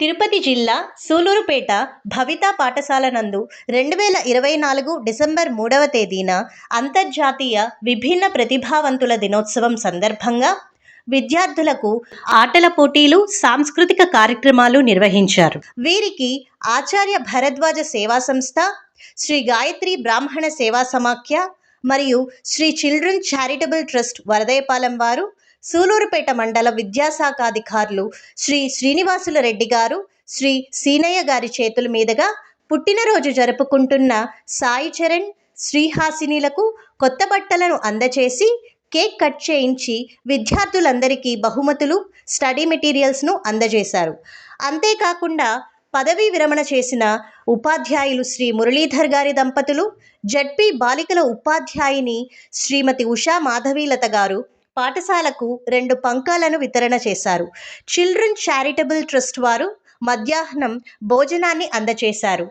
తిరుపతి జిల్లా సూలూరుపేట భవితా పాఠశాల నందు రెండు వేల ఇరవై నాలుగు డిసెంబర్ మూడవ తేదీన అంతర్జాతీయ విభిన్న ప్రతిభావంతుల దినోత్సవం సందర్భంగా విద్యార్థులకు ఆటల పోటీలు సాంస్కృతిక కార్యక్రమాలు నిర్వహించారు. వీరికి ఆచార్య భరద్వాజ సేవా సంస్థ శ్రీ గాయత్రి బ్రాహ్మణ సేవా సమాఖ్య మరియు Sri children charitable trust Varadayapalem వారు సూలూరుపేట మండల విద్యాశాఖాధికారులు శ్రీ శ్రీనివాసుల రెడ్డి గారు శ్రీ సీనయ్య గారి చేతుల మీదుగా పుట్టినరోజు జరుపుకుంటున్న సాయి చరణ్ శ్రీహాసినిలకు కొత్త బట్టలను అందచేసి కేక్ కట్ చేయించి విద్యార్థులందరికీ బహుమతులు స్టడీ మెటీరియల్స్ను అందజేశారు. అంతేకాకుండా పదవీ విరమణ చేసిన ఉపాధ్యాయులు శ్రీ మురళీధర్ గారి దంపతులు జడ్పీ బాలికల ఉపాధ్యాయుని శ్రీమతి ఉషా మాధవీలత గారు పాఠశాలకు రెండు పంకాలను వితరణ చేశారు. చిల్డ్రన్ చారిటబుల్ ట్రస్ట్ వారు మధ్యాహ్నం భోజనాన్ని అందచేశారు.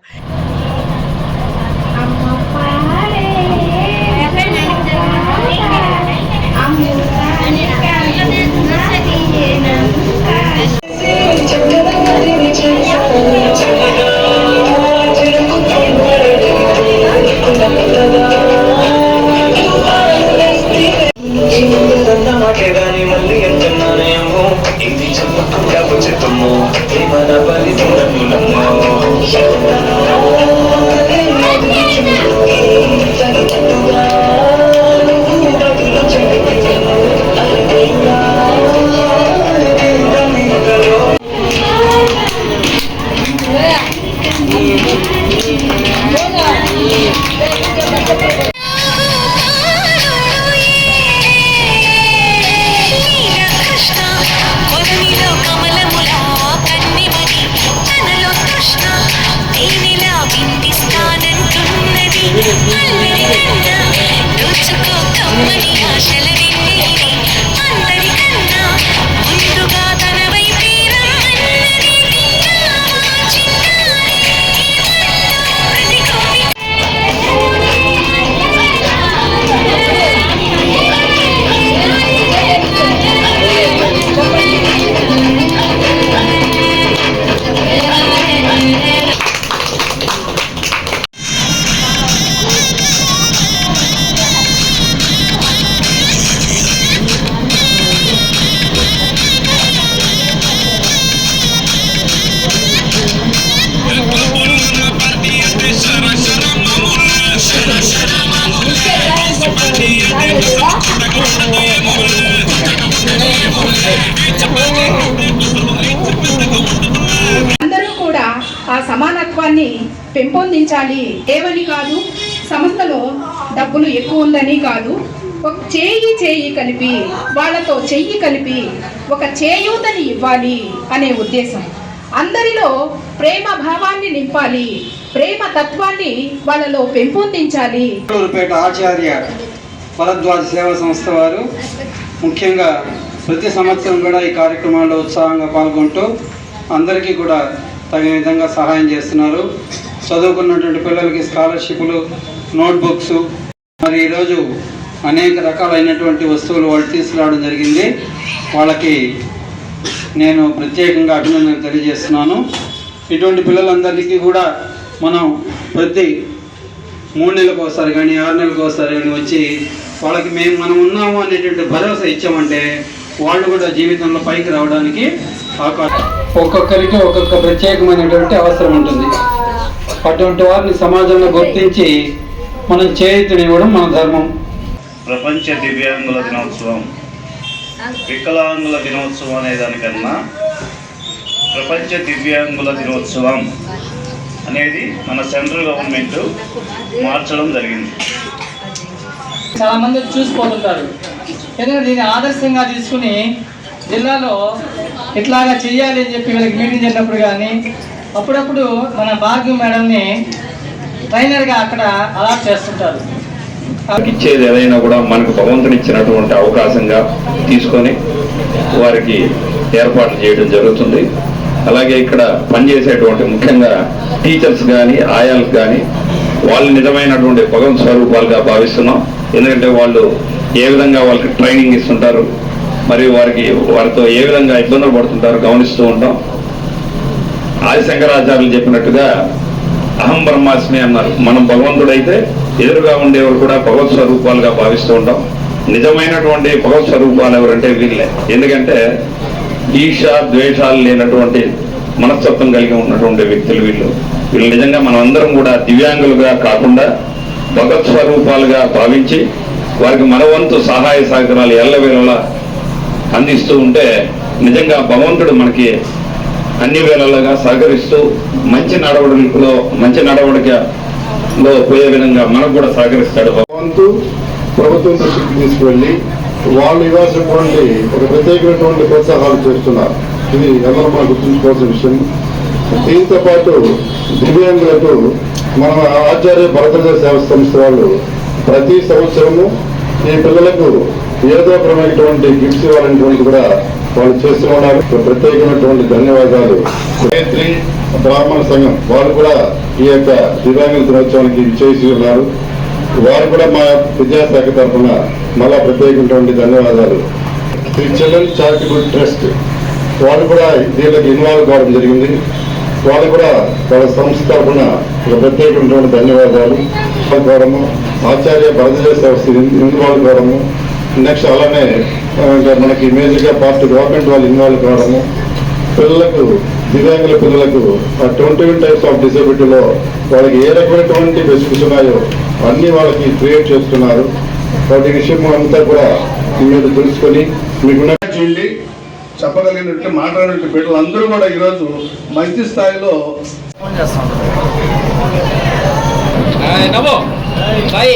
మాటేగాని మళ్ళీ ఎంతన్నానేమో? ఇది చెప్పకుండా వచ్చేతమ్మో మన పని you. సమానత్వాన్ని పెంపొందించాలి. ఏమని కాదు సంస్థలో డబ్బులు ఎక్కువ ఉందని కాదు. ఒక చేయి చేయి కలిపి వాళ్ళతో చెయ్యి కలిపి ఒక చేయూతని ఇవ్వాలి అనే ఉద్దేశం. అందరిలో ప్రేమ భావాన్ని నింపాలి ప్రేమ తత్వాన్ని వాళ్ళలో పెంపొందించాలి. పేట ఆచార్య భరద్వాజ సేవా సంస్థ వారు ముఖ్యంగా ప్రతి సంవత్సరం కూడా ఈ కార్యక్రమాల్లో ఉత్సాహంగా పాల్గొంటూ అందరికీ కూడా తగిన విధంగా సహాయం చేస్తున్నారు. చదువుకున్నటువంటి పిల్లలకి స్కాలర్షిప్లు నోట్బుక్స్ మరి ఈరోజు అనేక రకాలైనటువంటి వస్తువులు వాళ్ళు తీసుకురావడం జరిగింది. వాళ్ళకి నేను ప్రత్యేకంగా అభినందనలు తెలియజేస్తున్నాను. ఇటువంటి పిల్లలందరికీ కూడా మనం ప్రతి మూడు నెలలకు ఒకసారి కానీ ఆరు నెలలకు ఒకసారి కానీ వచ్చి వాళ్ళకి మేము మనం ఉన్నాము అనేటువంటి భరోసా ఇచ్చామంటే వాళ్ళు కూడా జీవితంలో పైకి రావడానికి ఒక్కొక్కరికి ఒక్కొక్క ప్రత్యేకమైనటువంటి అవసరం ఉంటుంది. అటువంటి వారిని సమాజంలో గుర్తించి మనం చేతినివ్వడం మన ధర్మం. ప్రపంచ దివ్యాంగుల దినోత్సవం. వికలాంగుల దినోత్సవం అనే దానికన్నా ప్రపంచ దివ్యాంగుల దినోత్సవం అనేది మన సెంట్రల్ గవర్నమెంట్ మార్చడం జరిగింది. చాలా మంది చూసిపోతుంటారు ఎందుకంటే దీన్ని ఆదర్శంగా తీసుకుని జిల్లాలో ఇట్లాగా చెయ్యాలి అని చెప్పి వీళ్ళకి మీటింగ్ జరిగినప్పుడు కానీ అప్పుడప్పుడు మన భాగ్యం మేడంని ట్రైనర్గా అక్కడ అలాట్ చేస్తుంటారు. ఇచ్చేది ఏదైనా కూడా మనకు భగవంతుడు ఇచ్చినటువంటి అవకాశంగా తీసుకొని వారికి ఏర్పాట్లు చేయడం జరుగుతుంది. అలాగే ఇక్కడ పనిచేసేటువంటి ముఖ్యంగా టీచర్స్ కానీ ఆయాలకు కానీ వాళ్ళు నిజమైనటువంటి భగవంత్ స్వరూపాలుగా భావిస్తున్నాం. ఎందుకంటే వాళ్ళు ఏ విధంగా వాళ్ళకి ట్రైనింగ్ ఇస్తుంటారు మరియు వారికి వారితో ఏ విధంగా ఇబ్బందులు పడుతుంటారో గమనిస్తూ ఉంటాం. ఆది శంకరాచార్యులు చెప్పినట్టుగా అహం బ్రహ్మాస్మి అన్నారు. మనం భగవంతుడైతే ఎదురుగా ఉండేవారు కూడా భగవత్ స్వరూపాలుగా భావిస్తూ ఉంటాం. నిజమైనటువంటి భగవత్ స్వరూపాలు ఎవరంటే వీళ్ళే. ఎందుకంటే ఈష ద్వేషాలు లేనటువంటి మనస్తత్వం కలిగి ఉన్నటువంటి వ్యక్తులు వీళ్ళు. వీళ్ళు నిజంగా మనమందరం కూడా దివ్యాంగులుగా కాకుండా భగవత్ స్వరూపాలుగా భావించి వారికి మనవంతు సహాయ సహకారాలు ఎల్లవేళలా అందిస్తూ ఉంటే నిజంగా భగవంతుడు మనకి అన్ని వేళలుగా సహకరిస్తూ మంచి నడవడికలో మంచి నడవడికలో పోయే విధంగా మనకు కూడా సహకరిస్తాడు భగవంతు ప్రభుత్వం దృష్టికి తీసుకువెళ్ళి వాళ్ళు ఇవ్వాల్సినటువంటి ఒక ప్రత్యేకమైనటువంటి ప్రోత్సాహాలు చేస్తున్నారు. ఇది అందరూ మనం గుర్తుంచుకోవాల్సిన విషయం. దీంతో పాటు దివ్యాంగులకు మన ఆచార్య భరతదేశ సేవ సంస్థ వాళ్ళు ప్రతి సంవత్సరము ఈ పిల్లలకు ఏదో ఒకరమైనటువంటి గిఫ్ట్స్ ఇవ్వాలనేటువంటి కూడా వాళ్ళు చేస్తూ ఉన్నారు. ప్రత్యేకమైనటువంటి ధన్యవాదాలు. గాయత్రి బ్రాహ్మణ సంఘం వాళ్ళు కూడా ఈ యొక్క దివ్యాంగుల దినోత్సవానికి చేసి ఉన్నారు. వారు కూడా మా విద్యాశాఖ తరఫున మళ్ళా ప్రత్యేకమైనటువంటి ధన్యవాదాలు. శ్రీ చిల్డ్రన్ చారిటబుల్ ట్రస్ట్ వాళ్ళు కూడా దీనికి ఇన్వాల్వ్ కావడం జరిగింది. వాళ్ళు కూడా వాళ్ళ సంస్థ తరఫున ఒక ప్రత్యేకమైనటువంటి ధన్యవాదాలు. కావడము ఆచార్య భరతదేశ ఇన్వాల్వ్ కావడము. నెక్స్ట్ అలానే ఆ, ఇంకా మనకి మేజర్గా పార్టీ గవర్నమెంట్ వాళ్ళు ఇన్వాల్వ్ కావడము. పిల్లలకు దివ్యాంగుల పిల్లలకు ట్వంటీ టైప్స్ ఆఫ్ డిసబిలిటీలో వాళ్ళకి ఏ రకమైనటువంటి బెనిఫిట్స్ ఉన్నాయో అన్ని వాళ్ళకి క్రియేట్ చేస్తున్నారు. వాటి విషయం అంతా కూడా మీరు తెలుసుకొని మీకున్న చేయండి చెప్పగలిగినట్టు మాట్లాడినట్టు బిడ్డలు అందరూ కూడా ఈరోజు మంచి స్థాయిలో Happy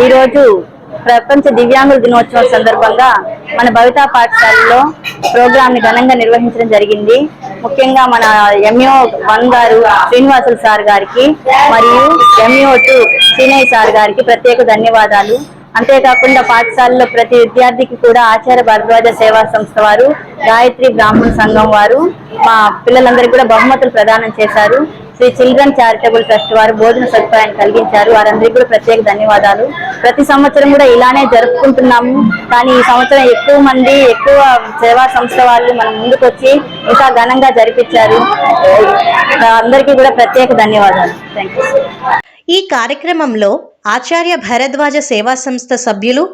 ఈరోజు ప్రపంచ దివ్యాంగుల దినోత్సవం సందర్భంగా మన భవితా పాఠశాలలో ప్రోగ్రామ్ని ఘనంగా నిర్వహించడం జరిగింది. ముఖ్యంగా మన ఎంఈఓ వన్ గారు శ్రీనివాసులు సార్ గారికి మరియు ఎంఈఓ టూ సీనయ్య సార్ గారికి ప్రత్యేక ధన్యవాదాలు. అంతేకాకుండా పాఠశాలలో ప్రతి విద్యార్థికి కూడా ఆచార్య భరద్వాజ సేవా సంస్థ వారు గాయత్రి బ్రాహ్మణ సంఘం వారు మా పిల్లలందరికీ కూడా బహుమతులు ప్రదానం చేశారు. శ్రీ చిల్డ్రన్ చారిటబుల్ ట్రస్ట్ వారు భోజన సదుపాయాన్ని కలిగించారు. వారందరికీ కూడా ప్రత్యేక ధన్యవాదాలు. ప్రతి సంవత్సరం కూడా ఇలానే జరుపుకుంటున్నాము. కానీ ఈ సంవత్సరం ఎక్కువ మంది ఎక్కువ సేవా సంస్థ వాళ్ళు మనం ముందుకు వచ్చి ఇంకా ఘనంగా జరిపించారు. అందరికీ కూడా ప్రత్యేక ధన్యవాదాలు. థ్యాంక్ ఈ కార్యక్రమంలో ఆచార్య భరద్వాజ సేవా సంస్థ సభ్యులు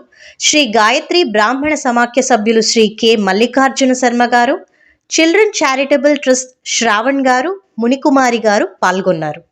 శ్రీ గాయత్రి బ్రాహ్మణ సమాఖ్య సభ్యులు శ్రీ కె మల్లికార్జున శర్మ గారు చిల్డ్రన్ చారిటబుల్ ట్రస్ట్ శ్రావణ్ గారు మునికుమారి గారు పాల్గొన్నారు.